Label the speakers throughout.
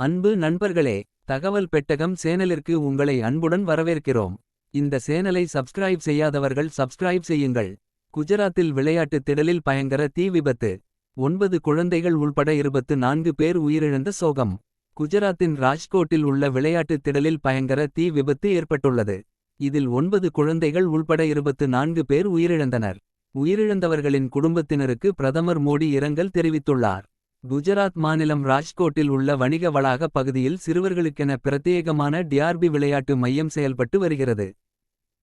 Speaker 1: அன்பு நண்பர்களே தகவல் பெட்டகம் சேனலிற்கு உங்களை அன்புடன் வரவேற்கிறோம். இந்த சேனலை சப்ஸ்கிரைப் செய்யாதவர்கள் சப்ஸ்கிரைப் செய்யுங்கள். குஜராத்தில் விளையாட்டு திடலில் பயங்கர தீ விபத்து. ஒன்பது குழந்தைகள் உள்பட இருபத்து நான்கு பேர் உயிரிழந்த சோகம். குஜராத்தின் ராஜ்கோட்டில் உள்ள விளையாட்டு திடலில் பயங்கர தீ விபத்து ஏற்பட்டுள்ளது. இதில் ஒன்பது குழந்தைகள் உள்பட இருபத்து நான்கு பேர் உயிரிழந்தனர். உயிரிழந்தவர்களின் குடும்பத்தினருக்கு பிரதமர் மோடி இரங்கல் தெரிவித்துள்ளார். குஜராத் மாநிலம் ராஜ்கோட்டில் உள்ள வணிக வளாக பகுதியில் சிறுவர்களுக்கென பிரத்யேகமான டிஆர்பி விளையாட்டு மையம் செயல்பட்டு வருகிறது.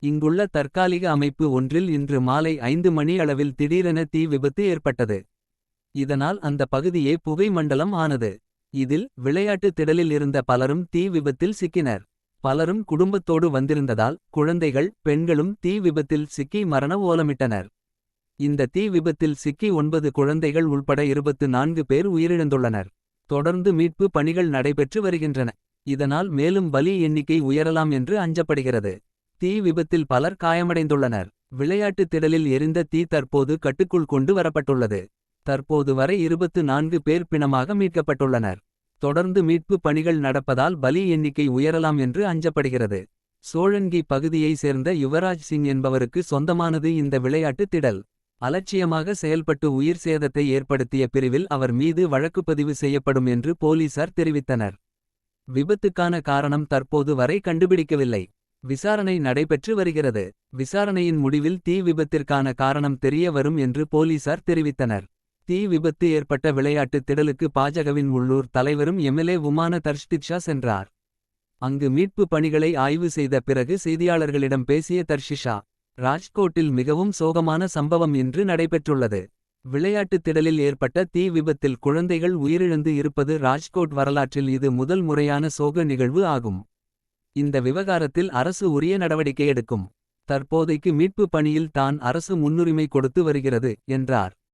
Speaker 1: இங்குள்ள தற்காலிக அமைப்பு ஒன்றில் இன்று மாலை ஐந்து மணி அளவில் திடீரென தீ விபத்து ஏற்பட்டது. இதனால் அந்த பகுதியே புகை மண்டலம் ஆனது. இதில் விளையாட்டு திடலில் இருந்த பலரும் தீ விபத்தில் சிக்கினர். பலரும் குடும்பத்தோடு வந்திருந்ததால் குழந்தைகள் பெண்களும் தீ விபத்தில் சிக்கி மரண ஓலமிட்டனர். இந்த தீ விபத்தில் சிக்கி ஒன்பது குழந்தைகள் உள்பட இருபத்து நான்கு பேர் உயிரிழந்துள்ளனர். தொடர்ந்து மீட்பு பணிகள் நடைபெற்று வருகின்றன. இதனால் மேலும் பலி எண்ணிக்கை உயரலாம் என்று அஞ்சப்படுகிறது. தீ விபத்தில் பலர் காயமடைந்துள்ளனர். விளையாட்டு திடலில் எரிந்த தீ தற்போது கட்டுக்குள் கொண்டு வரப்பட்டுள்ளது. தற்போது வரை இருபத்து நான்கு பேர் பிணமாக மீட்கப்பட்டுள்ளனர். தொடர்ந்து மீட்பு பணிகள் நடப்பதால் பலி எண்ணிக்கை உயரலாம் என்று அஞ்சப்படுகிறது. சோழன்கி பகுதியை சேர்ந்த யுவராஜ் சிங் என்பவருக்கு சொந்தமானது இந்த விளையாட்டு திடல். அலட்சியமாக செயல்பட்டு உயிர் சேதத்தை ஏற்படுத்திய பிரிவில் அவர் மீது வழக்குப்பதிவு செய்யப்படும் என்று போலீசார் தெரிவித்தனர். விபத்துக்கான காரணம் தற்போது வரை கண்டுபிடிக்கவில்லை. விசாரணை நடைபெற்று வருகிறது. விசாரணையின் முடிவில் தீ விபத்திற்கான காரணம் தெரிய வரும் என்று போலீசார் தெரிவித்தனர். தீ விபத்து ஏற்பட்ட விளையாட்டு திடலுக்கு பாஜகவின் உள்ளூர் தலைவரும் எம்எல்ஏ உமான தர்ஷ்திக்ஷா சென்றார். அங்கு மீட்பு பணிகளை ஆய்வு செய்த பிறகு செய்தியாளர்களிடம் பேசிய தர்ஷிஷா ராஜ்கோட்டில் மிகவும் சோகமான சம்பவம் இன்று நடைபெற்றுள்ளது. விளையாட்டு திடலில் ஏற்பட்ட தீ விபத்தில் குழந்தைகள் உயிரிழந்து இருப்பது ராஜ்கோட் வரலாற்றில் இது முதல் முறையான சோக நிகழ்வு ஆகும். இந்த விவகாரத்தில் அரசு உரிய நடவடிக்கை எடுக்கும். தற்போதைக்கு மீட்பு பணியில் தான் அரசு முன்னுரிமை கொடுத்து வருகிறது என்றார்.